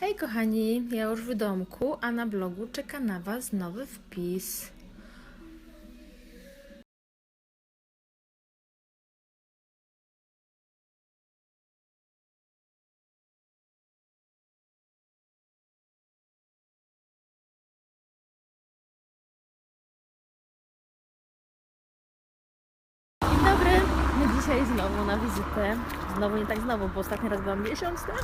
Hej kochani, ja już w domku, a na blogu czeka na Was nowy wpis. Dzień dobry, my dzisiaj znowu na wizytę. Znowu nie tak znowu, bo ostatni raz byłam miesiąc temu.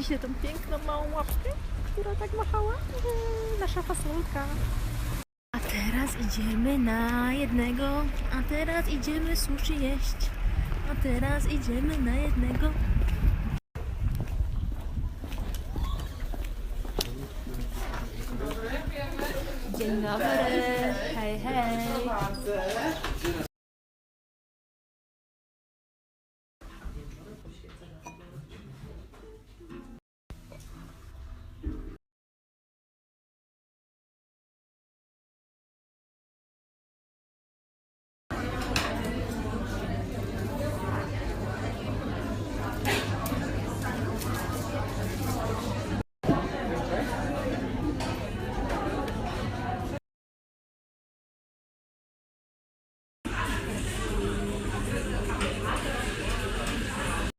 Widzieliście tą piękną małą łapkę, która tak machała? Eee, Nasza fasolka. A teraz idziemy na jednego, a teraz idziemy sushi jeść. A teraz idziemy na jednego. Dzień dobry, hej hej.